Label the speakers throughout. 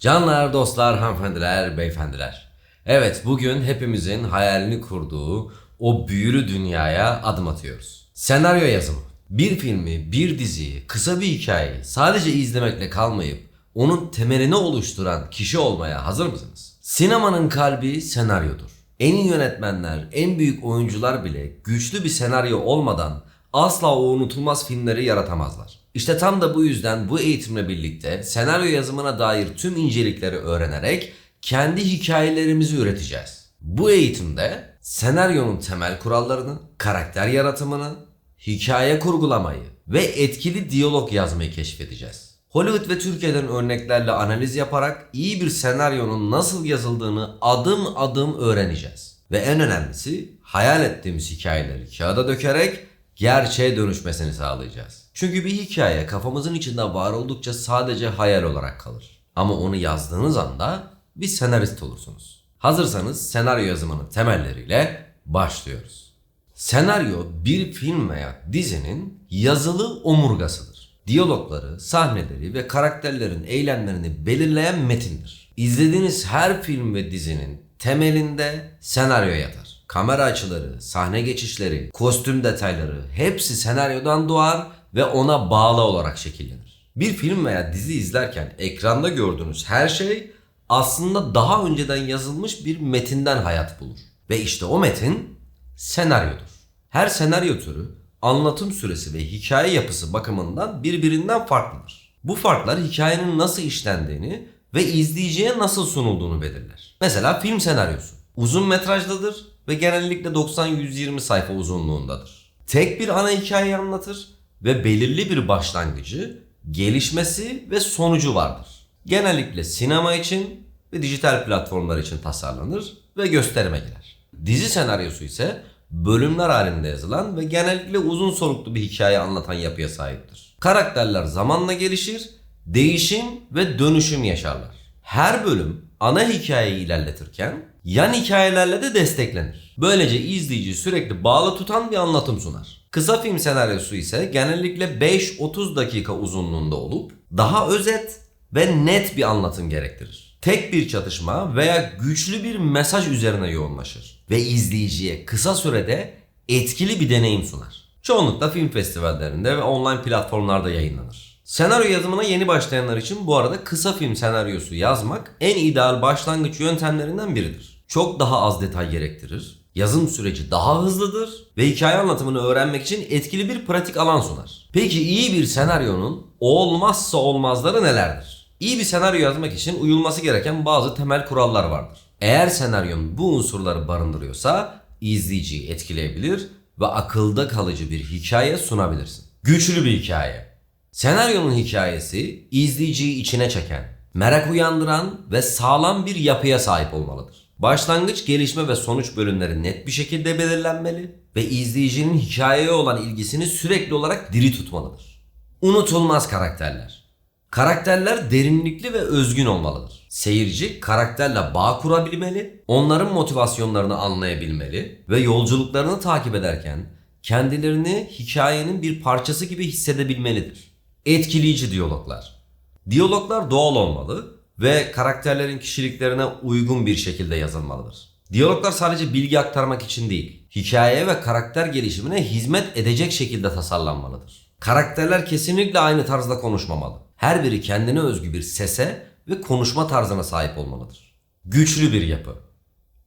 Speaker 1: Canlar, dostlar, hanımefendiler, beyefendiler. Evet, bugün hepimizin hayalini kurduğu o büyülü dünyaya adım atıyoruz. Senaryo yazımı. Bir filmi, bir diziyi, kısa bir hikayeyi sadece izlemekle kalmayıp onun temelini oluşturan kişi olmaya hazır mısınız? Sinemanın kalbi senaryodur. En iyi yönetmenler, en büyük oyuncular bile güçlü bir senaryo olmadan asla o unutulmaz filmleri yaratamazlar. İşte tam da bu yüzden bu eğitimle birlikte senaryo yazımına dair tüm incelikleri öğrenerek kendi hikayelerimizi üreteceğiz. Bu eğitimde senaryonun temel kurallarını, karakter yaratımını, hikaye kurgulamayı ve etkili diyalog yazmayı keşfedeceğiz. Hollywood ve Türkiye'den örneklerle analiz yaparak iyi bir senaryonun nasıl yazıldığını adım adım öğreneceğiz. Ve en önemlisi hayal ettiğimiz hikayeleri kağıda dökerek gerçeğe dönüşmesini sağlayacağız. Çünkü bir hikaye kafamızın içinde var oldukça sadece hayal olarak kalır. Ama onu yazdığınız anda bir senarist olursunuz. Hazırsanız senaryo yazımının temelleriyle başlıyoruz. Senaryo bir film veya dizinin yazılı omurgasıdır. Diyalogları, sahneleri ve karakterlerin eylemlerini belirleyen metindir. İzlediğiniz her film ve dizinin temelinde senaryo yatar. Kamera açıları, sahne geçişleri, kostüm detayları hepsi senaryodan doğar ve ona bağlı olarak şekillenir. Bir film veya dizi izlerken ekranda gördüğünüz her şey aslında daha önceden yazılmış bir metinden hayat bulur. Ve işte o metin senaryodur. Her senaryo türü anlatım süresi ve hikaye yapısı bakımından birbirinden farklıdır. Bu farklar hikayenin nasıl işlendiğini ve izleyiciye nasıl sunulduğunu belirler. Mesela film senaryosu uzun metrajlıdır ve genellikle 90-120 sayfa uzunluğundadır. Tek bir ana hikayeyi anlatır ve belirli bir başlangıcı, gelişmesi ve sonucu vardır. Genellikle sinema için ve dijital platformlar için tasarlanır ve gösterime girer. Dizi senaryosu ise bölümler halinde yazılan ve genellikle uzun soluklu bir hikaye anlatan yapıya sahiptir. Karakterler zamanla gelişir, değişim ve dönüşüm yaşarlar. Her bölüm ana hikayeyi ilerletirken yan hikayelerle de desteklenir. Böylece izleyici sürekli bağlı tutan bir anlatım sunar. Kısa film senaryosu ise genellikle 5-30 dakika uzunluğunda olup daha özet ve net bir anlatım gerektirir. Tek bir çatışma veya güçlü bir mesaj üzerine yoğunlaşır ve izleyiciye kısa sürede etkili bir deneyim sunar. Çoğunlukla film festivallerinde ve online platformlarda yayınlanır. Senaryo yazımına yeni başlayanlar için bu arada kısa film senaryosu yazmak en ideal başlangıç yöntemlerinden biridir. Çok daha az detay gerektirir, yazım süreci daha hızlıdır ve hikaye anlatımını öğrenmek için etkili bir pratik alan sunar. Peki iyi bir senaryonun olmazsa olmazları nelerdir? İyi bir senaryo yazmak için uyulması gereken bazı temel kurallar vardır. Eğer senaryon bu unsurları barındırıyorsa izleyiciyi etkileyebilir ve akılda kalıcı bir hikaye sunabilirsin. Güçlü bir hikaye. Senaryonun hikayesi izleyiciyi içine çeken, merak uyandıran ve sağlam bir yapıya sahip olmalıdır. Başlangıç, gelişme ve sonuç bölümleri net bir şekilde belirlenmeli ve izleyicinin hikayeye olan ilgisini sürekli olarak diri tutmalıdır. Unutulmaz karakterler. Karakterler derinlikli ve özgün olmalıdır. Seyirci karakterle bağ kurabilmeli, onların motivasyonlarını anlayabilmeli ve yolculuklarını takip ederken kendilerini hikayenin bir parçası gibi hissedebilmelidir. Etkileyici diyaloglar. Diyaloglar doğal olmalı ve karakterlerin kişiliklerine uygun bir şekilde yazılmalıdır. Diyaloglar sadece bilgi aktarmak için değil, hikaye ve karakter gelişimine hizmet edecek şekilde tasarlanmalıdır. Karakterler kesinlikle aynı tarzda konuşmamalı. Her biri kendine özgü bir sese ve konuşma tarzına sahip olmalıdır. Güçlü bir yapı.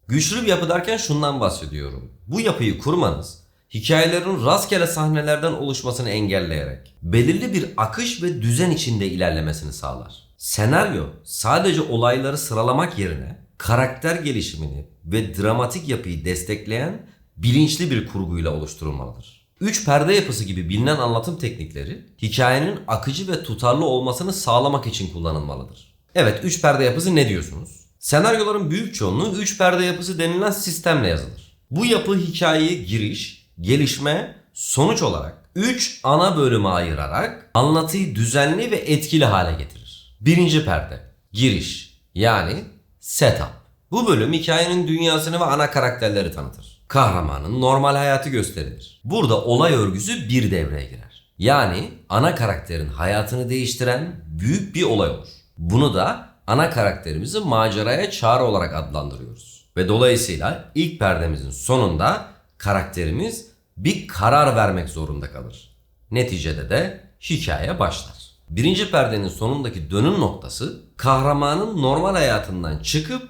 Speaker 1: Güçlü bir yapı derken şundan bahsediyorum. Bu yapıyı kurmanız hikayelerin rastgele sahnelerden oluşmasını engelleyerek belirli bir akış ve düzen içinde ilerlemesini sağlar. Senaryo sadece olayları sıralamak yerine karakter gelişimini ve dramatik yapıyı destekleyen bilinçli bir kurguyla oluşturulmalıdır. Üç perde yapısı gibi bilinen anlatım teknikleri hikayenin akıcı ve tutarlı olmasını sağlamak için kullanılmalıdır. Evet üç perde yapısı ne diyorsunuz? Senaryoların büyük çoğunluğu üç perde yapısı denilen sistemle yazılır. Bu yapı hikayeyi giriş, gelişme, sonuç olarak 3 ana bölüme ayırarak anlatıyı düzenli ve etkili hale getirir. Birinci perde giriş yani setup. Bu bölüm hikayenin dünyasını ve ana karakterleri tanıtır. Kahramanın normal hayatı gösterilir. Burada olay örgüsü bir devreye girer. Yani ana karakterin hayatını değiştiren büyük bir olay olur. Bunu da ana karakterimizi maceraya çağrı olarak adlandırıyoruz. Ve dolayısıyla ilk perdemizin sonunda karakterimiz bir karar vermek zorunda kalır. Neticede de hikaye başlar. Birinci perdenin sonundaki dönüm noktası kahramanın normal hayatından çıkıp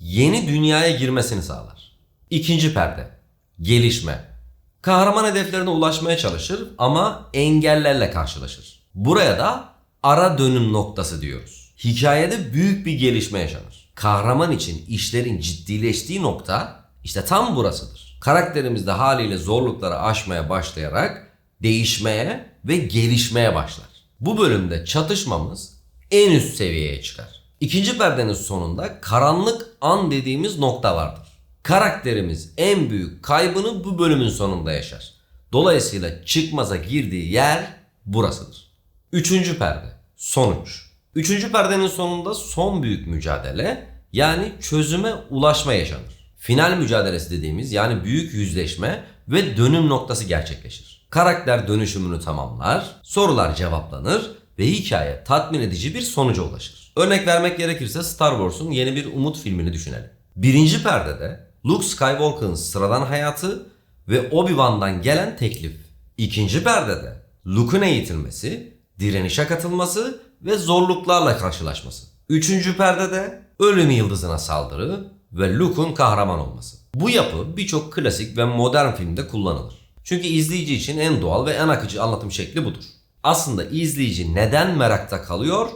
Speaker 1: yeni dünyaya girmesini sağlar. İkinci perde gelişme. Kahraman hedeflerine ulaşmaya çalışır ama engellerle karşılaşır. Buraya da ara dönüm noktası diyoruz. Hikayede büyük bir gelişme yaşanır. Kahraman için işlerin ciddileştiği nokta işte tam burasıdır. Karakterimiz de haliyle zorlukları aşmaya başlayarak değişmeye ve gelişmeye başlar. Bu bölümde çatışmamız en üst seviyeye çıkar. İkinci perdenin sonunda karanlık an dediğimiz nokta vardır. Karakterimiz en büyük kaybını bu bölümün sonunda yaşar. Dolayısıyla çıkmaza girdiği yer burasıdır. Üçüncü perde. Sonuç. Üçüncü perdenin sonunda son büyük mücadele yani çözüme ulaşma yaşanır. Final mücadelesi dediğimiz yani büyük yüzleşme ve dönüm noktası gerçekleşir. Karakter dönüşümünü tamamlar, sorular cevaplanır ve hikaye tatmin edici bir sonuca ulaşır. Örnek vermek gerekirse Star Wars'un yeni bir umut filmini düşünelim. Birinci perdede Luke Skywalker'ın sıradan hayatı ve Obi-Wan'dan gelen teklif. İkinci perdede Luke'un eğitilmesi, direnişe katılması ve zorluklarla karşılaşması. Üçüncü perdede ölüm yıldızına saldırı ve Luke'un kahraman olması. Bu yapı birçok klasik ve modern filmde kullanılır. Çünkü izleyici için en doğal ve en akıcı anlatım şekli budur. Aslında izleyici neden merakta kalıyor?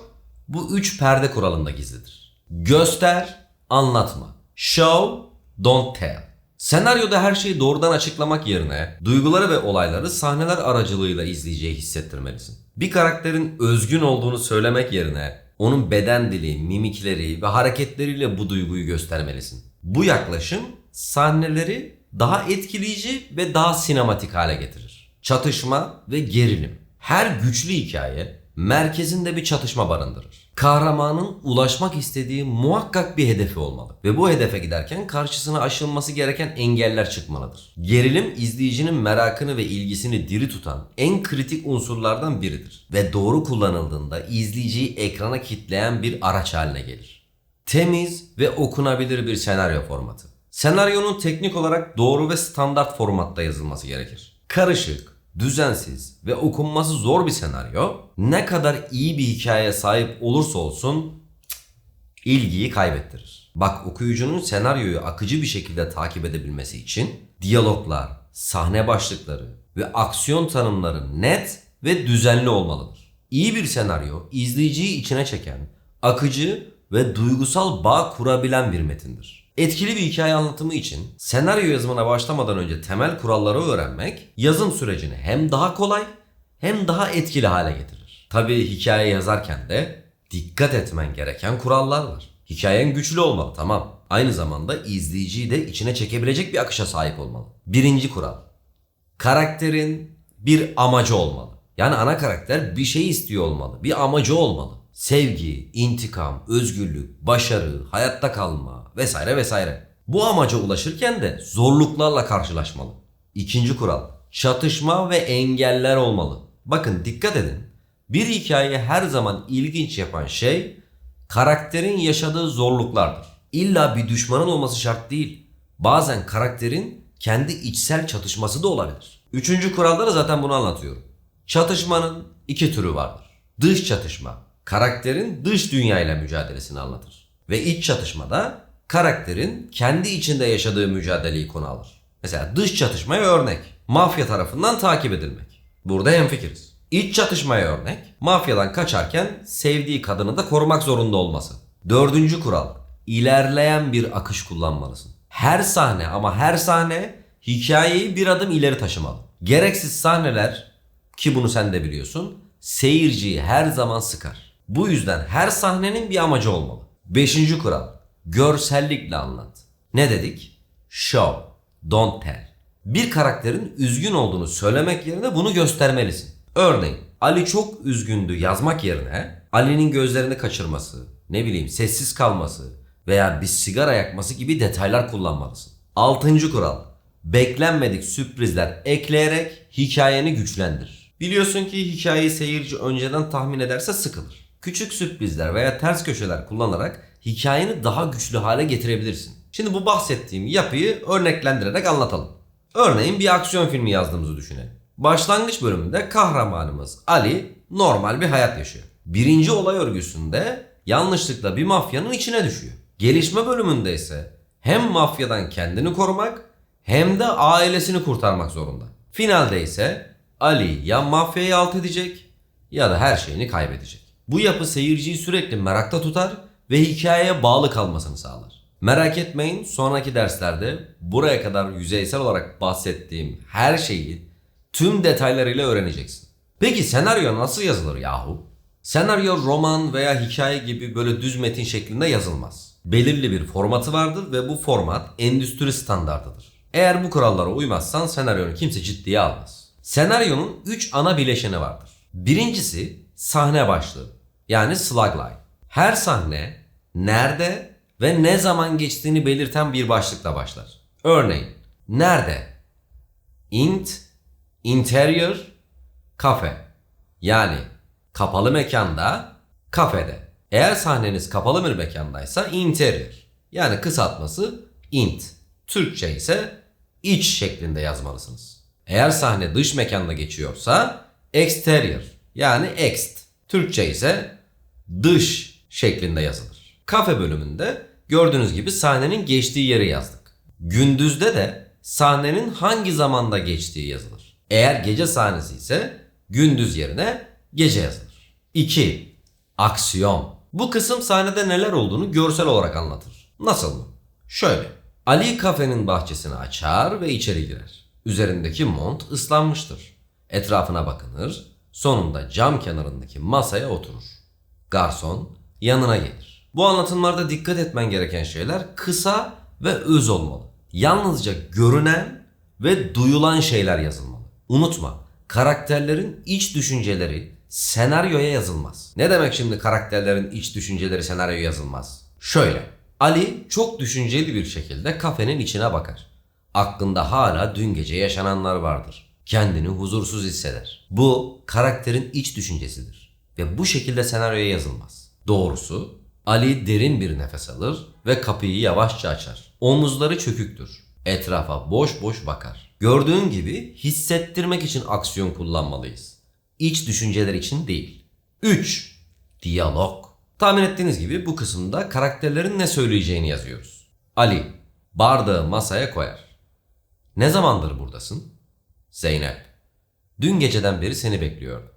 Speaker 1: Bu üç perde kuralında gizlidir. Göster, anlatma. Show, don't tell. Senaryoda her şeyi doğrudan açıklamak yerine duyguları ve olayları sahneler aracılığıyla izleyiciye hissettirmelisin. Bir karakterin özgün olduğunu söylemek yerine onun beden dili, mimikleri ve hareketleriyle bu duyguyu göstermelisin. Bu yaklaşım sahneleri daha etkileyici ve daha sinematik hale getirir. Çatışma ve gerilim. Her güçlü hikaye merkezinde bir çatışma barındırır. Kahramanın ulaşmak istediği muhakkak bir hedefi olmalı ve bu hedefe giderken karşısına aşılması gereken engeller çıkmalıdır. Gerilim izleyicinin merakını ve ilgisini diri tutan en kritik unsurlardan biridir ve doğru kullanıldığında izleyiciyi ekrana kitleyen bir araç haline gelir. Temiz ve okunabilir bir senaryo formatı. Senaryonun teknik olarak doğru ve standart formatta yazılması gerekir. Karışık, düzensiz ve okunması zor bir senaryo ne kadar iyi bir hikayeye sahip olursa olsun ilgiyi kaybettirir. Bak okuyucunun senaryoyu akıcı bir şekilde takip edebilmesi için diyaloglar, sahne başlıkları ve aksiyon tanımları net ve düzenli olmalıdır. İyi bir senaryo izleyiciyi içine çeken, akıcı ve duygusal bağ kurabilen bir metindir. Etkili bir hikaye anlatımı için senaryo yazımına başlamadan önce temel kuralları öğrenmek yazım sürecini hem daha kolay hem daha etkili hale getirir. Tabii hikaye yazarken de dikkat etmen gereken kurallar var. Hikayen güçlü olmalı tamam. Aynı zamanda izleyiciyi de içine çekebilecek bir akışa sahip olmalı. Birinci kural. Karakterin bir amacı olmalı. Yani ana karakter bir şey istiyor olmalı. Bir amacı olmalı. Sevgi, intikam, özgürlük, başarı, hayatta kalma vesaire vesaire. Bu amaca ulaşırken de zorluklarla karşılaşmalı. İkinci kural. Çatışma ve engeller olmalı. Bakın dikkat edin. Bir hikayeyi her zaman ilginç yapan şey karakterin yaşadığı zorluklardır. İlla bir düşmanın olması şart değil. Bazen karakterin kendi içsel çatışması da olabilir. Üçüncü kuralda da zaten bunu anlatıyorum. Çatışmanın iki türü vardır. Dış çatışma, karakterin dış dünyayla mücadelesini anlatır. Ve iç çatışmada karakterin kendi içinde yaşadığı mücadeleyi konu alır. Mesela dış çatışmaya örnek, mafya tarafından takip edilmek. Burada hemfikiriz. İç çatışmaya örnek, mafyadan kaçarken sevdiği kadını da korumak zorunda olması. Dördüncü kural, ilerleyen bir akış kullanmalısın. Her sahne ama her sahne hikayeyi bir adım ileri taşımalı. Gereksiz sahneler ki bunu sen de biliyorsun seyirciyi her zaman sıkar. Bu yüzden her sahnenin bir amacı olmalı. Beşinci kural. Görsellikle anlat. Ne dedik? Show. Don't tell. Bir karakterin üzgün olduğunu söylemek yerine bunu göstermelisin. Örneğin Ali çok üzgündü yazmak yerine Ali'nin gözlerini kaçırması, ne bileyim sessiz kalması veya bir sigara yakması gibi detaylar kullanmalısın. Altıncı kural. Beklenmedik sürprizler ekleyerek hikayeni güçlendir. Biliyorsun ki hikayeyi seyirci önceden tahmin ederse sıkılır. küçük sürprizler veya ters köşeler kullanarak hikayeni daha güçlü hale getirebilirsin. Şimdi bu bahsettiğim yapıyı örneklendirerek anlatalım. Örneğin bir aksiyon filmi yazdığımızı düşünelim. Başlangıç bölümünde kahramanımız Ali normal bir hayat yaşıyor. Birinci olay örgüsünde yanlışlıkla bir mafyanın içine düşüyor. Gelişme bölümünde ise hem mafyadan kendini korumak hem de ailesini kurtarmak zorunda. Finalde ise Ali ya mafyayı alt edecek ya da her şeyini kaybedecek. Bu yapı seyirciyi sürekli merakta tutar ve hikayeye bağlı kalmasını sağlar. Merak etmeyin sonraki derslerde buraya kadar yüzeysel olarak bahsettiğim her şeyi tüm detaylarıyla öğreneceksin. Peki senaryo nasıl yazılır yahu? Senaryo roman veya hikaye gibi böyle düz metin şeklinde yazılmaz. Belirli bir formatı vardır ve bu format endüstri standartıdır. Eğer bu kurallara uymazsan senaryonu kimse ciddiye almaz. Senaryonun 3 ana bileşeni vardır. Birincisi sahne başlığı yani slagline. Her sahne nerede ve ne zaman geçtiğini belirten bir başlıkla başlar. Örneğin nerede? Int, interior, kafe. Yani kapalı mekanda, kafede. Eğer sahneniz kapalı bir mekandaysa interior. Yani kısaltması int. Türkçe ise iç şeklinde yazmalısınız. Eğer sahne dış mekanda geçiyorsa exterior yani ext. Türkçe ise dış şeklinde yazılır. Kafe bölümünde gördüğünüz gibi sahnenin geçtiği yeri yazdık. Gündüzde de sahnenin hangi zamanda geçtiği yazılır. Eğer gece sahnesi ise gündüz yerine gece yazılır. 2. Aksiyon. Bu kısım sahnede neler olduğunu görsel olarak anlatır. Nasıl mı? Şöyle. Ali kafenin bahçesini açar ve içeri girer. Üzerindeki mont ıslanmıştır. Etrafına bakınır, sonunda cam kenarındaki masaya oturur. Garson yanına gelir. Bu anlatımlarda dikkat etmen gereken şeyler kısa ve öz olmalı. Yalnızca görünen ve duyulan şeyler yazılmalı. Unutma, karakterlerin iç düşünceleri senaryoya yazılmaz. Ne demek şimdi karakterlerin iç düşünceleri senaryoya yazılmaz? Şöyle, Ali çok düşünceli bir şekilde kafenin içine bakar. Aklında hala dün gece yaşananlar vardır. Kendini huzursuz hisseder. Bu karakterin iç düşüncesidir ve bu şekilde senaryoya yazılmaz. Doğrusu Ali derin bir nefes alır ve kapıyı yavaşça açar. Omuzları çöküktür. Etrafa boş boş bakar. Gördüğün gibi hissettirmek için aksiyon kullanmalıyız. İç düşünceler için değil. 3. Diyalog. Tahmin ettiğiniz gibi bu kısımda karakterlerin ne söyleyeceğini yazıyoruz. Ali bardağı masaya koyar. Ne zamandır buradasın? Zeynep. Dün geceden beri seni bekliyordum.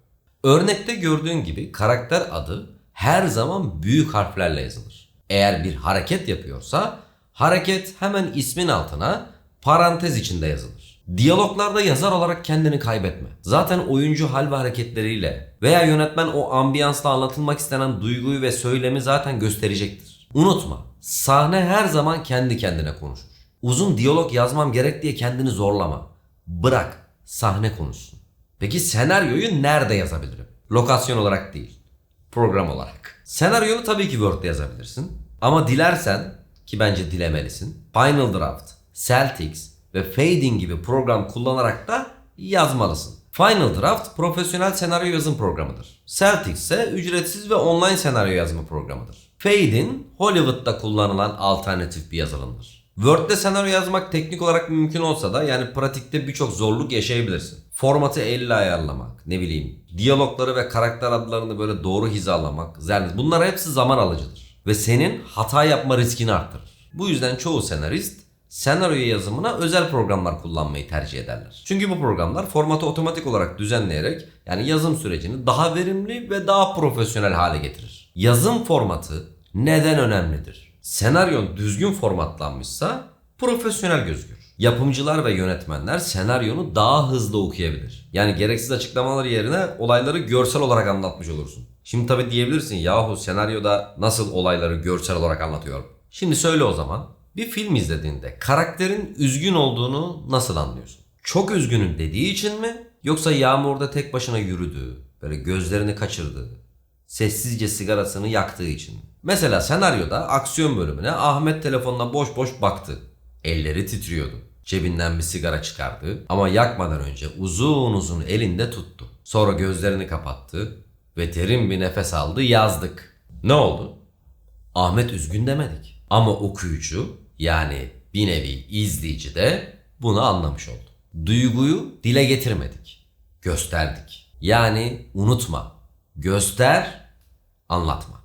Speaker 1: Örnekte gördüğün gibi karakter adı her zaman büyük harflerle yazılır. Eğer bir hareket yapıyorsa hareket hemen ismin altına parantez içinde yazılır. Diyaloglarda yazar olarak kendini kaybetme. Zaten oyuncu hal ve hareketleriyle veya yönetmen o ambiyansla anlatılmak istenen duyguyu ve söylemi zaten gösterecektir. Unutma, sahne her zaman kendi kendine konuşur. Uzun diyalog yazmam gerek diye kendini zorlama. Bırak, sahne konuşsun. Peki senaryoyu nerede yazabilirim? Lokasyon olarak değil, program olarak. Senaryonu tabii ki Word'de yazabilirsin. Ama dilersen ki bence dilemelisin. Final Draft, Celtics ve Fading gibi program kullanarak da yazmalısın. Final Draft profesyonel senaryo yazım programıdır. Celtics ise ücretsiz ve online senaryo yazma programıdır. Fading Hollywood'da kullanılan alternatif bir yazılımdır. Word'de senaryo yazmak teknik olarak mümkün olsa da yani pratikte birçok zorluk yaşayabilirsin. Formatı elle ayarlamak, ne bileyim, diyalogları ve karakter adlarını böyle doğru hizalamak, yani bunlar hepsi zaman alıcıdır. Ve senin hata yapma riskini arttırır. Bu yüzden çoğu senarist senaryo yazımına özel programlar kullanmayı tercih ederler. Çünkü bu programlar formatı otomatik olarak düzenleyerek yani yazım sürecini daha verimli ve daha profesyonel hale getirir. Yazım formatı neden önemlidir? Senaryon düzgün formatlanmışsa profesyonel gözükür. Yapımcılar ve yönetmenler senaryonu daha hızlı okuyabilir. Yani gereksiz açıklamalar yerine olayları görsel olarak anlatmış olursun. Şimdi tabi diyebilirsin yahu senaryoda nasıl olayları görsel olarak anlatıyorum. Şimdi söyle o zaman bir film izlediğinde karakterin üzgün olduğunu nasıl anlıyorsun? Çok üzgünüm dediği için mi? Yoksa yağmurda tek başına yürüdüğü, böyle gözlerini kaçırdığı, sessizce sigarasını yaktığı için mi? Mesela senaryoda aksiyon bölümüne Ahmet telefonuna boş boş baktı. Elleri titriyordu. Cebinden bir sigara çıkardı ama yakmadan önce uzun uzun elinde tuttu. Sonra gözlerini kapattı ve derin bir nefes aldı yazdık. Ne oldu? Ahmet üzgün demedik. Ama okuyucu yani bir nevi izleyici de bunu anlamış oldu. Duyguyu dile getirmedik. Gösterdik. Yani unutma. Göster, anlatma.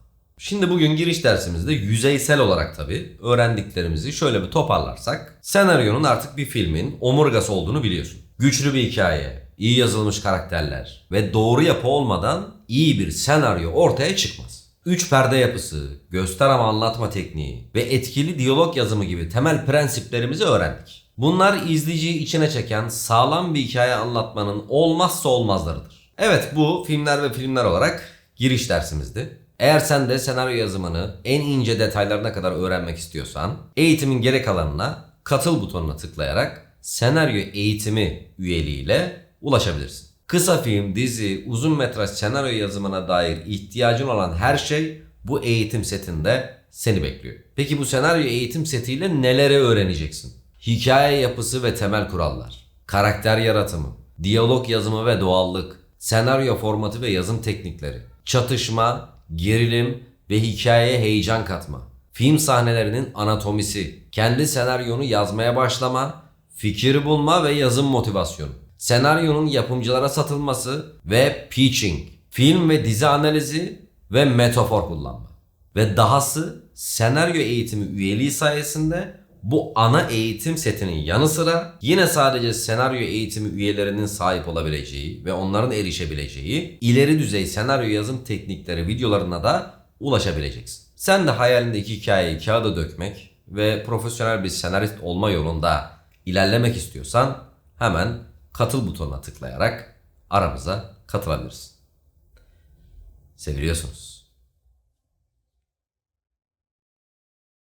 Speaker 1: Şimdi bugün giriş dersimizde yüzeysel olarak tabii öğrendiklerimizi şöyle bir toparlarsak senaryonun artık bir filmin omurgası olduğunu biliyorsun. Güçlü bir hikaye, iyi yazılmış karakterler ve doğru yapı olmadan iyi bir senaryo ortaya çıkmaz. Üç perde yapısı, göster ama anlatma tekniği ve etkili diyalog yazımı gibi temel prensiplerimizi öğrendik. Bunlar izleyiciyi içine çeken sağlam bir hikaye anlatmanın olmazsa olmazlarıdır. Evet bu filmler ve filmler olarak giriş dersimizdi. Eğer sen de senaryo yazımını en ince detaylarına kadar öğrenmek istiyorsan eğitimin gerek alanına katıl butonuna tıklayarak senaryo eğitimi üyeliğiyle ulaşabilirsin. Kısa film, dizi, uzun metraj senaryo yazımına dair ihtiyacın olan her şey bu eğitim setinde seni bekliyor. Peki bu senaryo eğitim setiyle neleri öğreneceksin? Hikaye yapısı ve temel kurallar, karakter yaratımı, diyalog yazımı ve doğallık, senaryo formatı ve yazım teknikleri, çatışma, gerilim ve hikayeye heyecan katma, film sahnelerinin anatomisi, kendi senaryonu yazmaya başlama, fikir bulma ve yazım motivasyonu, senaryonun yapımcılara satılması ve pitching, film ve dizi analizi ve metafor kullanma. Ve dahası senaryo eğitimi üyeliği sayesinde bu ana eğitim setinin yanı sıra yine sadece senaryo eğitimi üyelerinin sahip olabileceği ve onların erişebileceği ileri düzey senaryo yazım teknikleri videolarına da ulaşabileceksin. Sen de hayalindeki hikayeyi kağıda dökmek ve profesyonel bir senarist olma yolunda ilerlemek istiyorsan hemen katıl butonuna tıklayarak aramıza katılabilirsin. Seviliyorsunuz.